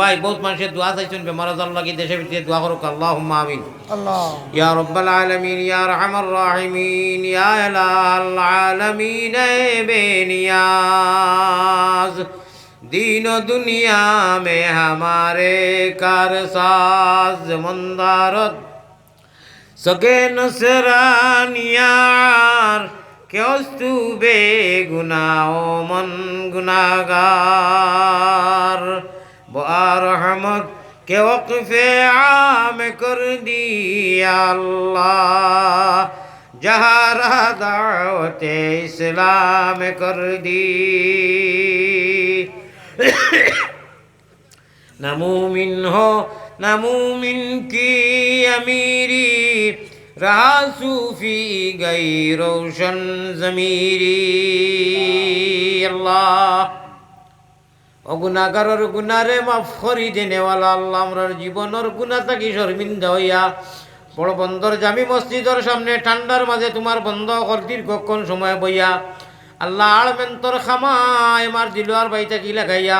ভাই বহুত মানুষের দোয়া চাইছেন বেমারাজ আল্লাহকে দেশে ভিতরে দোয়া করুক আল্লাহ আমিন। ইয়া রব্বাল আলমিন ইয়া রহমান রাহিমিন ইয়া লাল আলমিন বেনিয়াজ। دین و دنیا میں ہمارے کار ساز مندارت سگے सके नसरानियार क्योस्तु बेगुनाओ मन गुनागार बार रहमत के वक्फे आम कर दिया अल्लाह जहारा दावत इस्लाम कर दी न मुमिन हो न मुमिन की अमीरी رہا صوفی گئی روشن ضمیری اللہ ও গুণাগারর গুণারে মাফ করি দেনেওয়ালা আল্লাহ আমরার জীবনের গুণা থাকি শর্মিন্দা হইয়া। বড় বন্দর জামি মসজিদর সামনে ঠান্ডার মাঝে তোমার বন্ধ কর দীর্ঘক্ষণ সময় বইয়া। আল্লাহ আড় মেন্তর খামা এমার দিল আর বাইতা কি লাগাইয়া।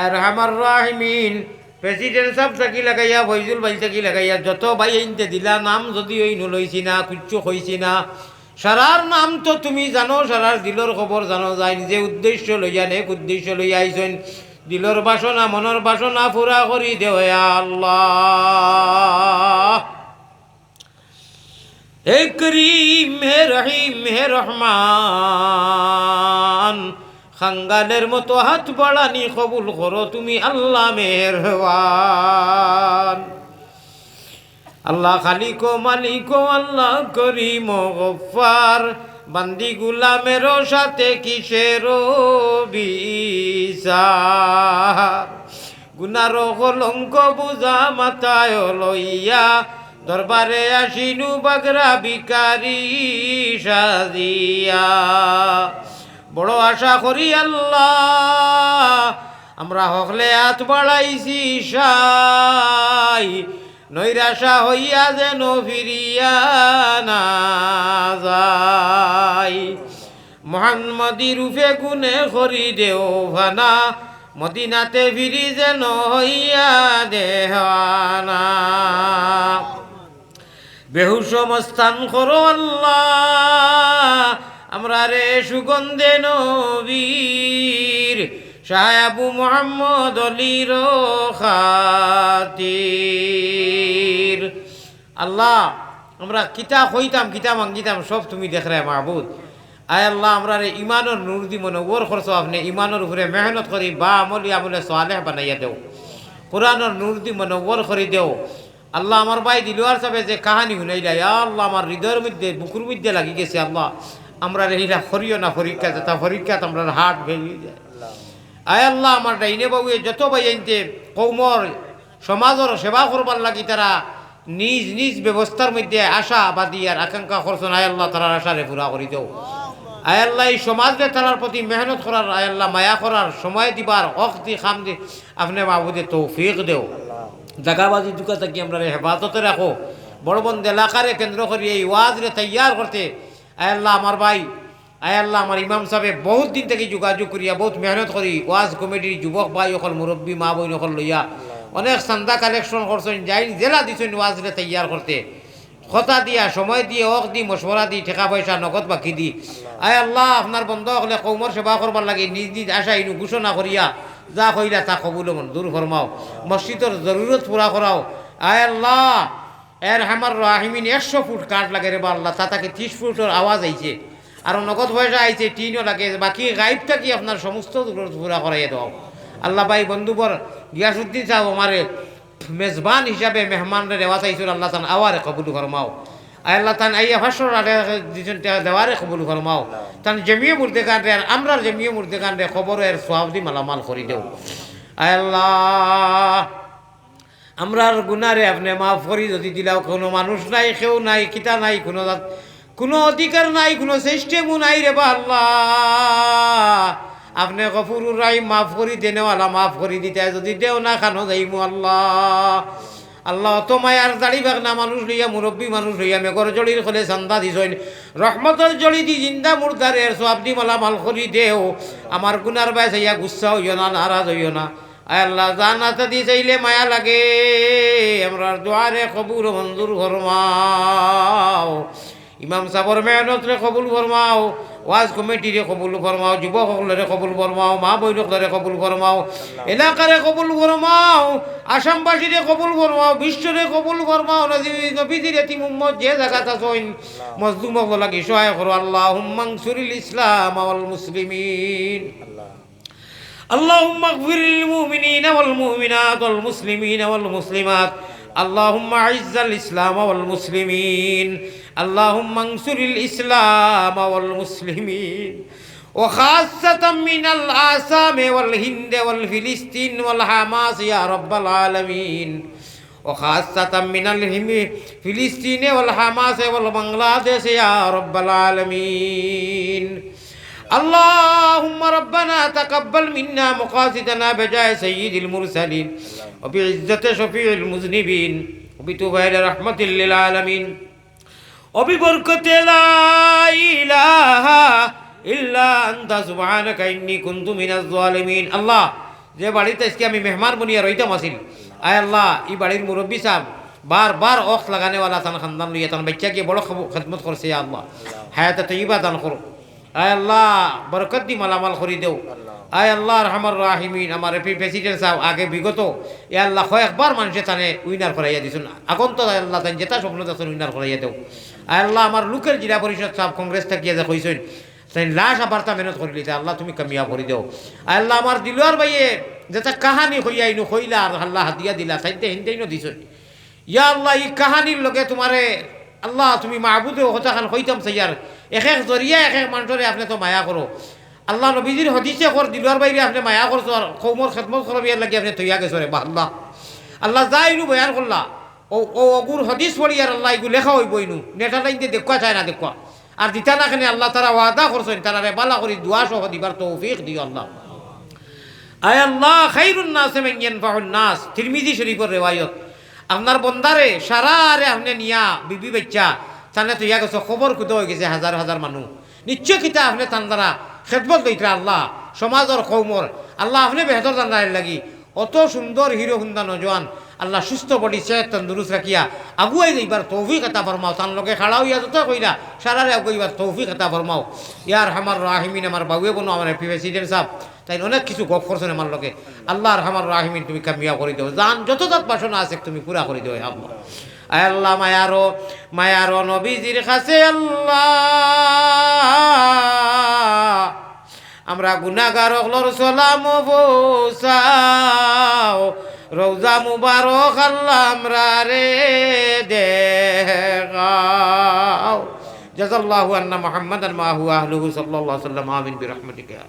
আর হামার রাহমিন। প্রেসিডেন্ট সাহেব থাকি লাগাইয়া ফৈজুল ভাই থাকি লাগাইয়া, যত ভাই আইনতে দিলা, নাম যদি ওই নলইছি না, কিচ্ছু কইছি না। সারার নাম তো তুমি জানো, সারার দিলর খবর জানো যায় যে উদ্দেশ্য লইয়া নেক উদ্দেশ্য লইয়া আইছেন। দিলর বাসনা মনের বাসনা ফুরা করি দেও হে আল্লাহ। হে করিম, হে রহিম, হে রহমান। খাঙ্গালের মতো হাত বাড়ানি কবুল করো তুমি আল্লাহ মেহরবান। আল্লাহ খালিকো মালিকো আল্লাহ করিম গফার বান্দি গুলামের সাথে কিসের গুনার কলঙ্ক বুঝা মাথায় লইয়া দরবারে আসিনু বাগরা বিকারি সাজিয়া। বড় আশা করি আল্লাহ। আমরা হকলে হাত বাড়াইছি সাই। নৈরাশা হইয়া যেন ফিরিয়া না যায় মোহাম্মদি রূপে গুনে করি দেও ভানা। মদিনাতে ফিরি যেন হইয়া দেহানা বেহুসম স্থান করো আল্লাহ। আমরা রে সুগন্ধে নবীর সাহাবু মোহাম্মদ অলির খাতির। আল্লাহ, আমরা কিতা হইতাম কিতা মাঙ্গিতাম, সব তুমি দেখ রে মাহবুদ। আয় আল্লাহ, আমরা রে ইমানের নূর দি মনে ওর খরচ আপনি ইমানের উপরে মেহনত করি, বা আমলি আমলে সোয়ালেহ বানাইয়া দেও। কোরআনের নূর দি মনে ওর করি দেও। আল্লাহ আমার ভাই দিলুয়ার সাহেব যে কাহানি শুনাইলা, ইয়া আল্লাহ, আমার হৃদয়ের মধ্যে, বুকুর মধ্যে লাগি গেছে আল্লাহ। আমরা রেহিলা ফরিও না পরীক্ষা তা পরীক্ষাত আমরা হাট ভেঙে যায়। আয় আল্লাহ, আমার ডাইনে বাবুয়ে যত ভাই আনতে কৌমর সমাজের সেবা করবার লাগি তারা নিজ নিজ ব্যবস্থার মধ্যে আশা বাদি আর আকাঙ্ক্ষা করছেন। আয় আল্লাহ, তারার আশারে পুরা করি দেও। আয় আল্লাহ, এই সমাজে তারার প্রতি মেহনত করার, আয় আল্লাহ, মায়া করার সময় দিবার অখ দি খাম দি আপনি বাবুদে তৌফিক দেও। জাগাবাজি দুকা থাকি আমরা হেফাজতে রাখো। বড় বন্ধ এলাকারে কেন্দ্র করি, এই ওয়াজরে তৈয়ার করতে আয় আল্লাহ আমার ভাই, আয় আল্লাহ আমার ইমাম সাহেব, বহুত দিন থেকে যোগাযোগ করিয়া, বহুত মেহনত করি, ওয়াজ কমিটির যুবক ভাই অকল মুরব্বী, মা বই অকল লইয়া। অনেক চান্দা কালেকশন করছেন, যাই জেলা দিছেন ওয়াজরে তৈয়ার করতে। কথা দিয়া, সময় দিয়ে অক দি মশওরা দি ঠেকা পয়সা, নগদ বাকি দি। আয় আল্লাহ, আপনার বন্ধ হলে কৌমর সেবা করবার লাগে, নিজ নিজ আশা ইনু ঘোষণা করিয়া, যা কইলা তা কবুল দূর ফরমাও। মসজিদের জরুরত পুরা করাও। আয় আল্লাহ এর আমার রাহিমিন একশো ফুট কাঠ লাগে রে বা আল্লাহ, তা তাকে ত্রিশ ফুটের আওয়াজ আইছে। আর নগদ পয়সা আইছে, টিনও লাগে, বাকি গাইব থাকি আপনার সমস্ত পুরা করাইয়া দাও। আল্লাহ ভাই, বন্ধুবর, গিয়াসুদ্দিন সাহেব আমারে মেজবান হিসাবে মেহমানরে দেওয়া চাইছিল আল্লাহ তান আওয়ারে কবুল ফরমাও। আল্লাহ তান, আইয়া ভাষ্যর দিছেন দেওয়ারে কবুল ফরমাও। তান জমিয়ে মুর্দে কান্ডে আর আমরা জমিয়ে মুর্দে কান্ডে খবরের সোয়াবদি মালামাল করি দেও। আল্লাহ আমরার গুনারে আপনি মাফ করি, যদি দিলাও কোনো মানুষ নাই, কেউ নাই, কিতা নাই, কোনো কোনো অধিকার নাই, কোনো সিস্টেমও নাই রে বা আল্লাহ। আপনি গফুরুর রাই মাফ করি, দেনেওয়ালা মাফ করি, দিতে যদি দেও না খানো যাইমু আল্লাহ। আল্লাহ অত মায়ার দাড়ি বাগনা মানুষ লইয়া, মুরব্বী মানুষ লইয়া, মেঘর জলির খলে চান্দা দিছইন রহমতর জলি দি জিন্দা মুর্দারে সব দি মালা মাল করি দেও। আমার গুনার বাই চাইয়া গুচ্ছা হইও না, নারাজ হইও না। আল্লাহ জানাতে দি চাইলে মায়া লাগে। আমরা দোয়ারে কবুর মঞ্জুর ফরমাও। ইমাম সাবর মেহনত রে কবুল ফরমাও, ওয়াজ কমিটিরে কবুল ফরমাও যুবকসকলরে কবুল ফরমাও, মা বৈনকলরে কবুল ফরমাও, এলাকারে কবুল ফরমাও, আসামবাসীরে কবুল ফরমাও, বিশ্বরে কবুল ফরমাও যে জায়গাত আছেন মজলুমক লাগি সহায় করো আল্লাহ হুম্মাংসুরিল ইসলাম আওয়াল মুসলিমিন। اللهم اغفر للمؤمنين والمؤمنات والمسلمين والمسلمات اللهم اعز الاسلام والمسلمين اللهم انصر الاسلام والمسلمين وخاصة من الآسام والهند والفلسطين والحماس يا رب العالمين وخاصة من الفلسطين والحماس والبنغلاديش يا رب العالمين اللهم ربنا تقبل منا مقاصدنا بجاه سيد المرسلين وبعزة شفيع المذنبين وبتوبة رحمة للعالمين وببركة لا إله إلا أنت سبحانك إني كنت من الظالمين الله যে বাড়িতে আজকে আমি মেহমান বনিয়া রইতাম আসিল আয় আল্লাহ এই বাড়ির মুরব্বী সাহেব বার বার অখ লাগানেওয়ালা তান খানদান লইয়া তান বাচ্চাকে বড় খেদমত করছে ইয়া আল্লাহ হায়াতে তৈবা দান করো আয় আল্লাহ, বরকত দি মালামাল করি দেও। আয় আল্লাহ রহমান রাহিমিন, আমার এপি প্রেসিডেন্ট সাহেব, আগে বিগত, এ আল্লাহ কয়েকবার মানুষে তানে উইনার করাইয়া দিছুন। আগন্ত আল্লাহ তাই যেটা স্বপ্ন দেখছেন উইনার করাইয়া দেও। আয় আল্লাহ, আমার লোকের জিলা পরিষদ সাহেব কংগ্রেস থাকিয়া যে কইছেন তাই লাশ আবার তা মেহনত করি লিতে আল্লাহ তুমি কামিয়া করে দেও। আয় আল্লাহ, আমার দিলুয়ার বাইয়ে যেটা কাহানি হইয়াইনু হইলা আর আল্লাহ হাতিয়া দিলা তাইতে হিন্দেইনও দিছুন। ইয়া আল্লাহ, এই কাহানির লগে তোমারে, আল্লাহ, তুমি মাহবুদে কথা খান হইতাম সাইয়ার এক এক জরিয়া এক এক মানুষরে আপনি তো মায়া করো আল্লাহ নবীজির হদিসে কর দিলুয়ার বাইরে আপনি মায়া করছ আর কৌমর খেদমত করবিয়ার লাগে আপনি তৈয়া গেছো রে আল্লাহ আল্লাহ যা ইনু বয়ান করলা ও ও অগুর হদিস পড়ি আর আল্লাহ এগুলো লেখা হইব ইনু নেটা লাইন দিয়ে দেখুয়া চায় না দেখুয়া আর দিতা না খানে আল্লাহ তারা ওয়াদা করছেন তারা রে বালা করি দোয়া সহ দিবার তৌফিক দিও আল্লাহ। আয় আল্লাহ খাইরুন নাস মান ইয়ানফাউন নাস তিরমিজি শরীফের রিওয়ায়াত আপনার বন্দারে সারা আরে আপনি নিয়া বিবি বাচ্চা তাহলে তো ইয়া গেছে খবর কুতো হয়ে গেছে হাজার হাজার মানুষ নিশ্চয় কিতা আপনি তান দ্বারা খেদমত দইতে আল্লাহ সমাজর কৌমর আল্লাহ আপনি বেহতর জানার লাগি অত সুন্দর হিরো হুন্দা নজওয়ান আল্লাহ সুস্থ বডি সেহত তন্দুরুস্ত রাখিয়া আগুয়াই যাইবার তৌফিক এটা ফরমাও তার লগে খাড়াও ইয়া যত কইরা সারারে আগুয়াইবার তৌফিক এটা ফরমাও ইয়ার আমার রাহিমিন আমার বাবুয়ে বনো আমার প্রেসিডেন্ট সাহেব তাই অনেক কিছু গপ করছেন আমার লগে। আল্লাহ রহমান রাহিমিন তুমি কামিয়া করে দেও জান যত তাত বাসনা আছে, তুমি পুরা করে দেও আল্লাহ আল্লাহ, মায়ারো মায়ারো নবীজির কাছে আল্লাহ। আমরা গুনাগার হলর সালাম বসাও রোজা মুবারক আল্লাহ আমরা রে দেখাও। জাজাল্লাহু আন্না মুহাম্মাদান মা হুয়া আহলুহু সাল্লাল্লাহু আলাইহি ওয়াসাল্লাম, আমিন বিরহমাতিকা।